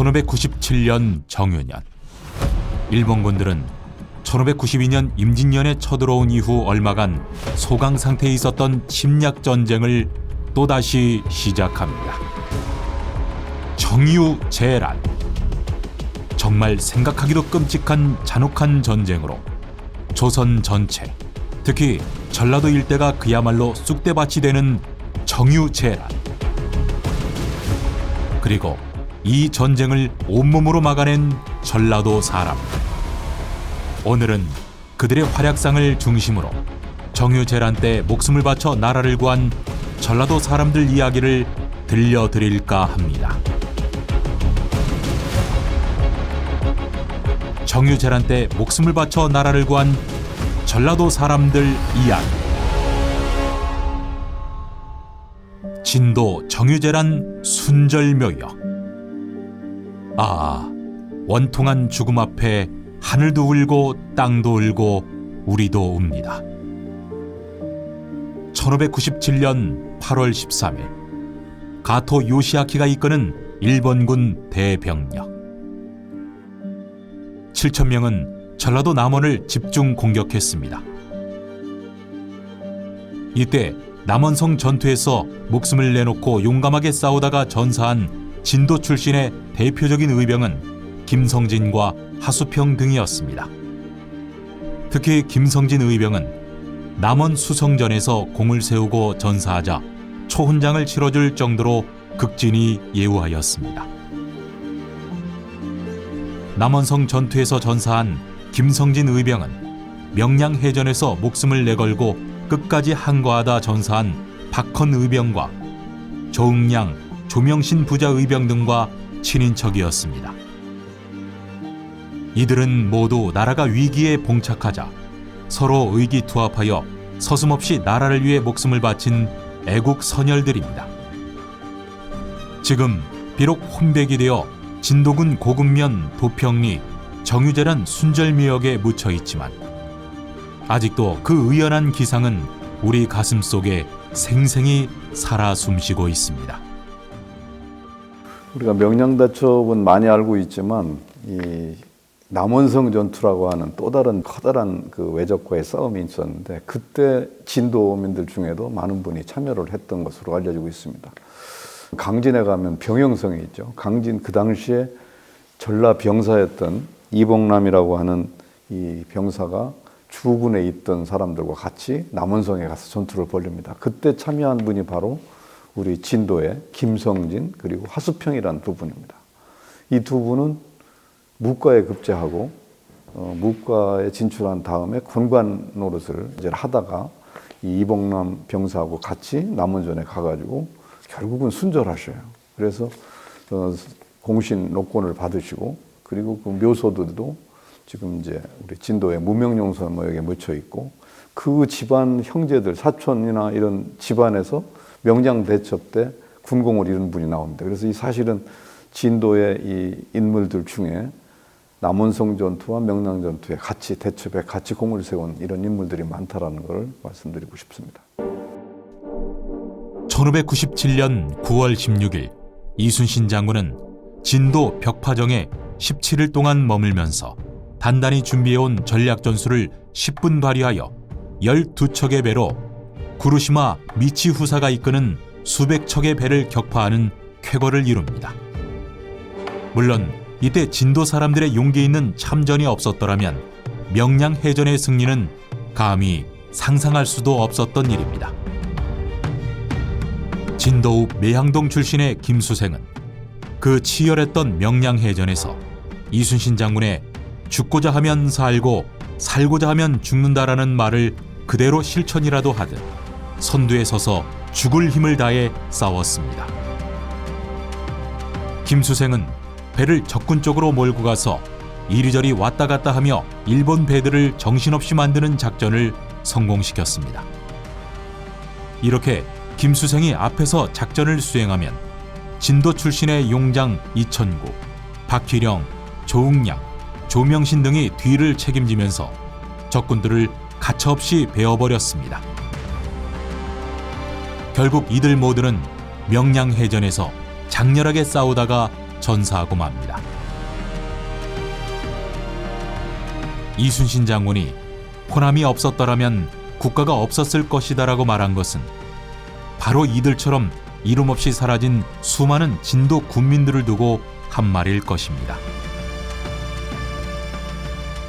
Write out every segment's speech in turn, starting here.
1597년 정유년. 일본군들은 1592년 임진년에 쳐들어온 이후 얼마간 소강 상태에 있었던 침략 전쟁을 또다시 시작합니다. 정유 재란. 정말 생각하기도 끔찍한 잔혹한 전쟁으로 조선 전체 특히 전라도 일대가 그야말로 쑥대밭이 되는 정유 재란. 그리고 이 전쟁을 온몸으로 막아낸 전라도 사람 오늘은 그들의 활약상을 중심으로 정유 재란 때 목숨을 바쳐 나라를 구한 전라도 사람들 이야기를 들려드릴까 합니다. 정유 재란 때 목숨을 바쳐 나라를 구한 전라도 사람들 이야기. 진도 정유재란 순절묘역. 아, 원통한 죽음 앞에 하늘도 울고 땅도 울고 우리도 웁니다. 1597년 8월 13일 가토 요시아키가 이끄는 일본군 대병력 7천 명은 전라도 남원을 집중 공격했습니다. 이때 남원성 전투에서 목숨을 내놓고 용감하게 싸우다가 전사한 진도 출신의 대표적인 의병은 김성진과 하수평 등이었습니다. 특히 김성진 의병은 남원 수성전에서 공을 세우고 전사하자 초훈장을 치러줄 정도로 극진히 예우하였습니다. 남원성 전투에서 전사한 김성진 의병은 명량해전에서 목숨을 내걸고 끝까지 항거하다 전사한 박헌 의병과 조응량, 조명신 부자 의병 등과 친인척이었습니다. 이들은 모두 나라가 위기에 봉착하자 서로 의기투합하여 서슴없이 나라를 위해 목숨을 바친 애국 선열들입니다. 지금 비록 혼백이 되어 진도군 고금면 도평리 정유재란 순절미역에 묻혀 있지만 아직도 그 의연한 기상은 우리 가슴 속에 생생히 살아 숨쉬고 있습니다. 우리가 명량다첩은 많이 알고 있지만 이 남원성 전투라고 하는 또 다른 커다란 그 외적과의 싸움이 있었는데 그때 진도민들 중에도 많은 분이 참여를 했던 것으로 알려지고 있습니다. 강진에 가면 병영성이 있죠. 강진 그 당시에 전라 병사였던 이봉남이라고 하는 이 병사가 주군에 있던 사람들과 같이 남원성에 가서 전투를 벌립니다. 그때 참여한 분이 바로 우리 진도의 김성진 그리고 하수평이라는 두 분입니다. 이 두 분은 무과에 급제하고 어, 무과에 진출한 다음에 군관 노릇을 이제 하다가 이 이봉남 병사하고 같이 남원전에 가가지고 결국은 순절하셔요. 그래서 어, 공신 녹권을 받으시고 그리고 그 묘소들도 지금 이제 우리 진도의 무명용서 모역에 묻혀 있고 그 집안 형제들 사촌이나 이런 집안에서 명장 대첩 때 군공을 이룬 분이 나옵니다. 그래서 이 사실은 진도의 이 인물들 중에 남원성 전투와 명랑 전투에 같이 대첩에 같이 공을 세운 이런 인물들이 많다라는 걸 말씀드리고 싶습니다. 1597년 9월 16일 이순신 장군은 진도 벽파정에 17일 동안 머물면서 단단히 준비해온 전략 전술을 10분 발휘하여 12척의 배로 구루시마 미치 후사가 이끄는 수백 척의 배를 격파하는 쾌거를 이룹니다. 물론 이때 진도 사람들의 용기 있는 참전이 없었더라면 명량 해전의 승리는 감히 상상할 수도 없었던 일입니다. 진도읍 매향동 출신의 김수생은 그 치열했던 명량 해전에서 이순신 장군의 죽고자 하면 살고 살고자 하면 죽는다라는 말을 그대로 실천이라도 하듯 선두에 서서 죽을 힘을 다해 싸웠습니다. 김수생은 배를 적군 쪽으로 몰고 가서 이리저리 왔다 갔다 하며 일본 배들을 정신없이 만드는 작전을 성공시켰습니다. 이렇게 김수생이 앞에서 작전을 수행하면 진도 출신의 용장 이천구, 박희령, 조응량, 조명신 등이 뒤를 책임지면서 적군들을 가차없이 베어버렸습니다. 결국 이들 모두는 명량해전에서 장렬하게 싸우다가 전사하고 맙니다. 이순신 장군이 호남이 없었더라면 국가가 없었을 것이다라고 말한 것은 바로 이들처럼 이름 없이 사라진 수많은 진도 군민들을 두고 한 말일 것입니다.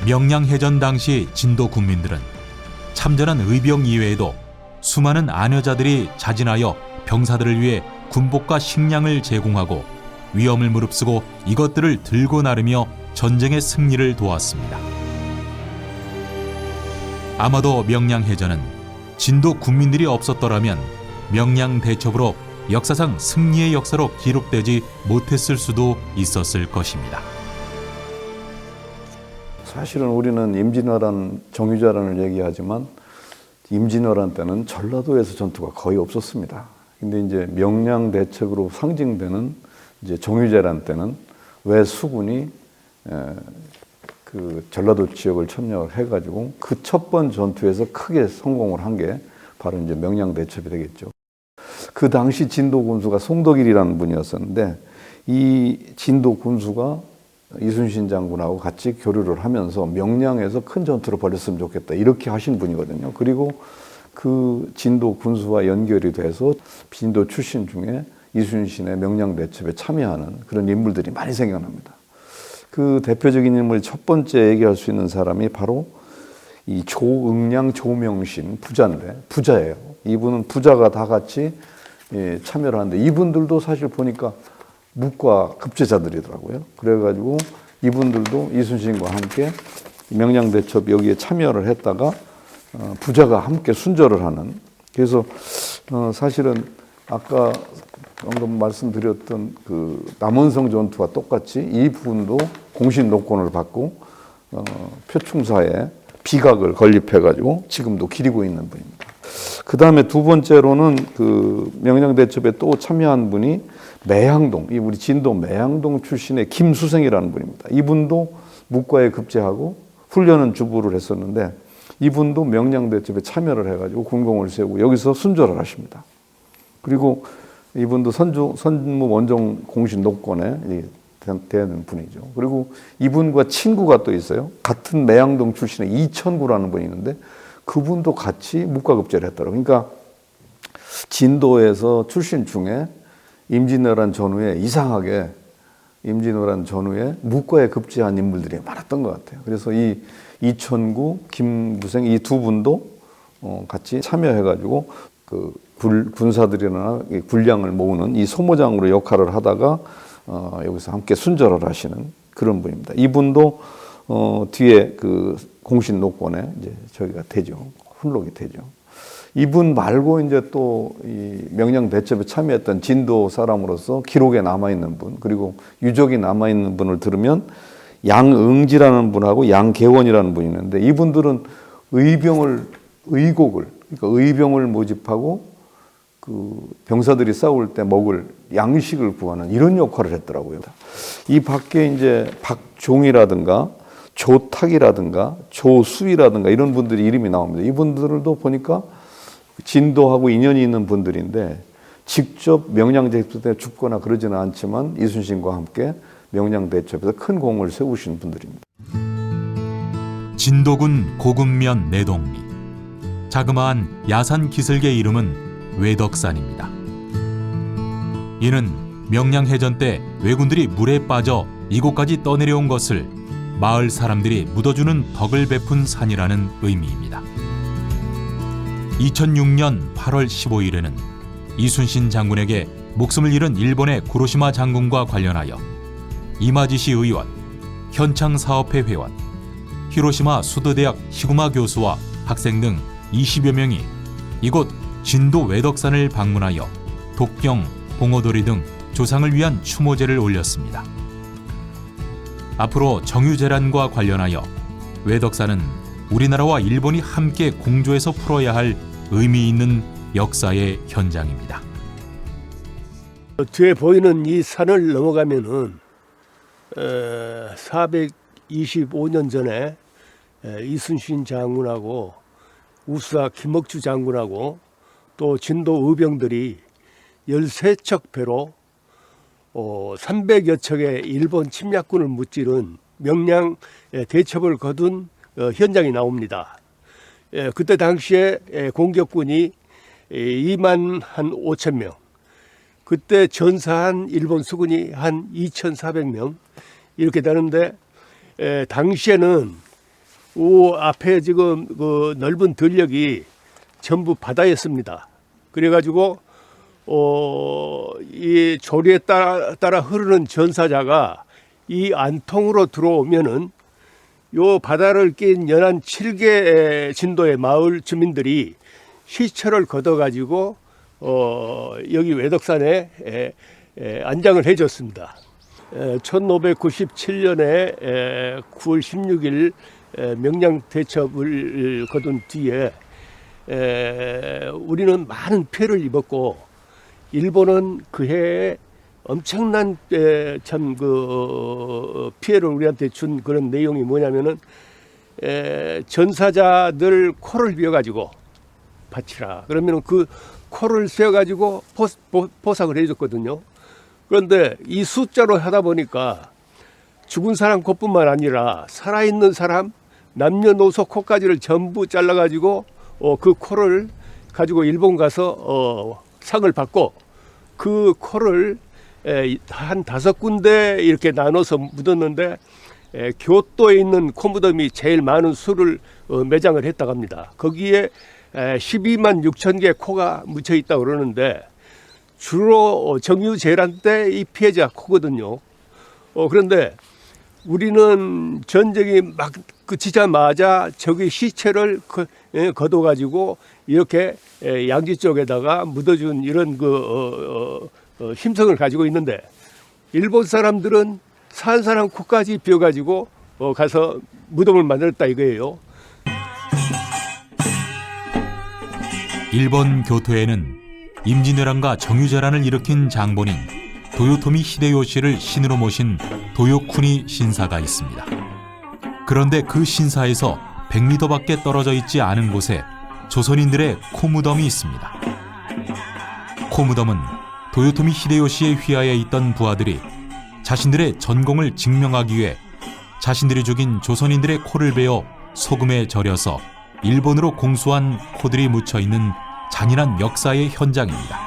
명량해전 당시 진도 군민들은 참전한 의병 이외에도 수많은 아녀자들이 자진하여 병사들을 위해 군복과 식량을 제공하고 위험을 무릅쓰고 이것들을 들고 나르며 전쟁의 승리를 도왔습니다. 아마도 명량해전은 진도 군민들이 없었더라면 명량대첩으로 역사상 승리의 역사로 기록되지 못했을 수도 있었을 것입니다. 사실은 우리는 임진왜란 정유자란을 얘기하지만 임진왜란 때는 전라도에서 전투가 거의 없었습니다. 근데 이제 명량 대책으로 상징되는 이제 정유재란 때는 왜 수군이 에, 그 전라도 지역을 점령을 해가지고 그 첫 번 전투에서 크게 성공을 한 게 바로 이제 명량 대첩이 되겠죠. 그 당시 진도 군수가 송덕일이라는 분이었었는데 이 진도 군수가 이순신 장군하고 같이 교류를 하면서 명량에서 큰 전투를 벌였으면 좋겠다 이렇게 하신 분이거든요. 그리고 그 진도 군수와 연결이 돼서 진도 출신 중에 이순신의 명량 대첩에 참여하는 그런 인물들이 많이 생겨납니다. 그 대표적인 인물 첫 번째 얘기할 수 있는 사람이 바로 이 조응량 조명신 부자인데 부자예요. 이분은 부자가 다 같이 예, 참여를 하는데 이분들도 사실 보니까 묵과 급제자들이더라고요. 그래가지고 이분들도 이순신과 함께 명량대첩 여기에 참여를 했다가 어, 부자가 함께 순절을 하는 그래서 어, 사실은 아까 방금 말씀드렸던 그 남원성 전투와 똑같이 이 부분도 공신 노권을 받고 어, 표충사에 비각을 건립해가지고 지금도 기리고 있는 분입니다. 그 다음에 두 번째로는 그 명량대첩에 또 참여한 분이 매향동, 이 우리 진도 매향동 출신의 김수생이라는 분입니다. 이분도 묵과에 급제하고 훈련은 주부를 했었는데 이분도 명량대첩에 참여를 해가지고 군공을 세우고 여기서 순절을 하십니다. 그리고 이분도 선주, 선무 원정 공신 녹권에 되는 분이죠. 그리고 이분과 친구가 또 있어요. 같은 매양동 출신의 이천구라는 분이 있는데 그분도 같이 묵과급제를 했더라고요. 그러니까 진도에서 출신 중에 임진왜란 전후에 이상하게 임진왜란 전후에 묵과에 급제한 인물들이 많았던 것 같아요. 그래서 이 이천구, 김무생 이 두 분도 어, 같이 참여해가지고 그 굴, 군사들이나 이 군량을 모으는 이 소모장으로 역할을 하다가 어, 여기서 함께 순절을 하시는 그런 분입니다. 이분도 어, 뒤에 그 공신 노권에 이제 저기가 되죠. 훈록이 되죠. 이분 말고 이제 또 이 명량 대첩에 참여했던 진도 사람으로서 기록에 남아 있는 분 그리고 유적이 남아 있는 분을 들으면 양응지라는 분하고 양계원이라는 분이 있는데 이분들은 의병을 의곡을 그러니까 의병을 모집하고 그 병사들이 싸울 때 먹을 양식을 구하는 이런 역할을 했더라고요. 이 밖에 이제 박종이라든가 조탁이라든가 조수이라든가 이런 분들이 이름이 나옵니다. 이분들도 보니까 진도하고 인연이 있는 분들인데 직접 명량대첩 때 죽거나 그러지는 않지만 이순신과 함께 명량대첩에서 큰 공을 세우신 분들입니다. 진도군 고군면 내동리 자그마한 야산 기슭의 이름은 외덕산입니다. 이는 명량해전 때 왜군들이 물에 빠져 이곳까지 떠내려온 것을 마을 사람들이 묻어주는 덕을 베푼 산이라는 의미입니다. 2006년 8월 15일에는 이순신 장군에게 목숨을 잃은 일본의 구로시마 장군과 관련하여 이마지시 의원, 현창 사업회 회원, 히로시마 수도대학 히구마 교수와 학생 등 20여 명이 이곳 진도 외덕산을 방문하여 독경, 봉오돌이 등 조상을 위한 추모제를 올렸습니다. 앞으로 정유재란과 관련하여 외덕산은 우리나라와 일본이 함께 공조해서 풀어야 할 의미 있는 역사의 현장입니다. 뒤에 보이는 이 산을 넘어가면은 425년 전에 에, 이순신 장군하고 우수아 김억주 장군하고 또 진도 의병들이 13척 배로 어, 300여 척의 일본 침략군을 무찌른 명량 예, 대첩을 거둔 어, 현장이 나옵니다. 예, 그때 당시에 예, 공격군이 2만 한 5천 명, 그때 전사한 일본 수군이 한 2,400명 이렇게 되는데 에, 당시에는 오 앞에 지금 그 넓은 들녘이 전부 바다였습니다. 그래가지고 어 이 조리에 따라, 따라 흐르는 전사자가 이 안통으로 들어오면은 요 바다를 낀 연안 7개 진도의 마을 주민들이 시체를 걷어가지고 어, 여기 외덕산에 에, 에, 안장을 해줬습니다. 1597년에 9월 16일 명량 대첩을 거둔 뒤에 에, 우리는 많은 피해를 입었고 일본은 그 해에 엄청난 참 그 피해를 우리한테 준 그런 내용이 뭐냐면은 에, 전사자들 코를 비워 가지고 바치라 그러면은 그 코를 세워 가지고 포 삭을 해줬거든요. 그런데 이 숫자로 하다 보니까 죽은 사람 코뿐만 아니라 살아있는 사람 남녀노소 코까지를 전부 잘라가지고 어, 그 코를 가지고 일본 가서 어, 상을 받고 그 코를 에, 한 다섯 군데 이렇게 나눠서 묻었는데 에, 교토에 있는 코 무덤이 제일 많은 수를 어, 매장을 했다고 합니다. 거기에 에, 12만 6천 개 코가 묻혀 있다고 그러는데 주로 정유재란 때 이 피해자 코거든요. 어, 그런데 우리는 전쟁이 막 끝이자마자 저기 시체를 걷어가지고 이렇게 예, 양지 쪽에다가 묻어준 이런 그 어, 힘성을 가지고 있는데 일본 사람들은 산 사람 코까지 비워가지고 어, 가서 무덤을 만들었다 이거예요. 일본 교토에는 임진왜란과 정유재란을 일으킨 장본인 도요토미 히데요시를 신으로 모신 도요쿠니 신사가 있습니다. 그런데 그 신사에서 100m밖에 떨어져 있지 않은 곳에 조선인들의 코무덤이 있습니다. 코무덤은 도요토미 히데요시의 휘하에 있던 부하들이 자신들의 전공을 증명하기 위해 자신들이 죽인 조선인들의 코를 베어 소금에 절여서 일본으로 공수한 코들이 묻혀 있는 잔인한 역사의 현장입니다.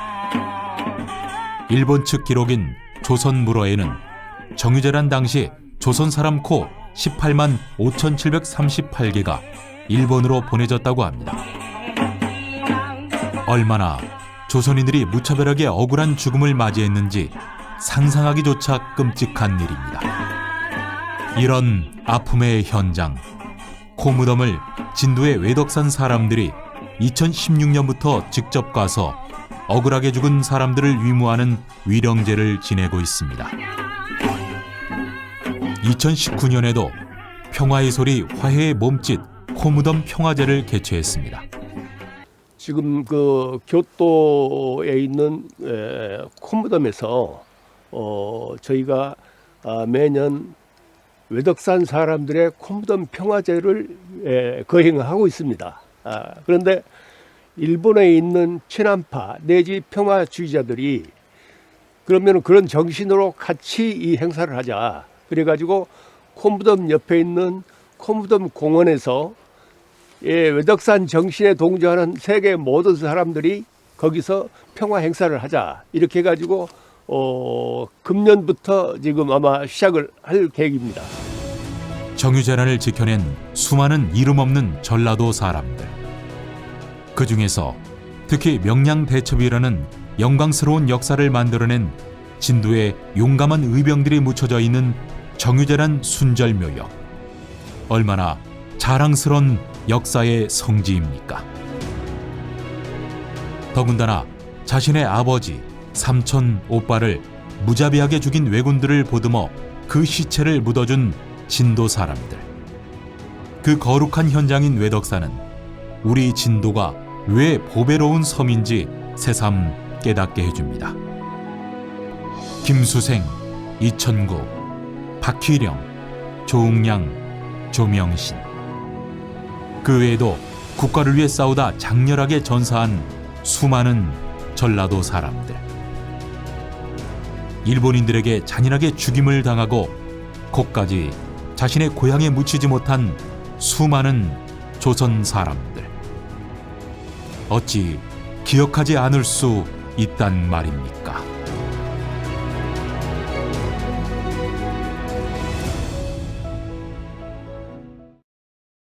일본 측 기록인 조선 물어에는 정유재란 당시 조선 사람 코 18만 5,738개가 일본으로 보내졌다고 합니다. 얼마나 조선인들이 무차별하게 억울한 죽음을 맞이했는지 상상하기조차 끔찍한 일입니다. 이런 아픔의 현장, 코무덤을 진도의 외덕산 사람들이 2016년부터 직접 가서 억울하게 죽은 사람들을 위무하는 위령제를 지내고 있습니다. 2019년에도 평화의 소리 화해의 몸짓 코무덤 평화제를 개최했습니다. 지금 그 교토에 있는 에, 코무덤에서 어, 저희가 아, 매년 외덕산 사람들의 코무덤 평화제를 에, 거행하고 있습니다. 아, 그런데 일본에 있는 친한파 내지 평화주의자들이 그러면 그런 정신으로 같이 이 행사를 하자. 그래가지고 코무덤 옆에 있는 코무덤 공원에서 예, 외덕산 정신에 동조하는 세계 모든 사람들이 거기서 평화 행사를 하자. 이렇게 해가지고 어, 금년부터 지금 아마 시작을 할 계획입니다. 정유재란을 지켜낸 수많은 이름 없는 전라도 사람들. 그 중에서 특히 명량대첩이라는 영광스러운 역사를 만들어낸 진도의 용감한 의병들이 묻혀져 있는 정유재란 순절묘역. 얼마나 자랑스런 역사의 성지입니까? 더군다나 자신의 아버지, 삼촌, 오빠를 무자비하게 죽인 왜군들을 보듬어 그 시체를 묻어준 진도 사람들. 그 거룩한 현장인 외덕사는 우리 진도가 왜 보배로운 섬인지 새삼 깨닫게 해줍니다. 김수생, 이천구, 박휘령, 조웅량, 조명신. 그 외에도 국가를 위해 싸우다 장렬하게 전사한 수많은 전라도 사람들. 일본인들에게 잔인하게 죽임을 당하고 곡까지 자신의 고향에 묻히지 못한 수많은 조선 사람들. 어찌 기억하지 않을 수 있단 말입니까?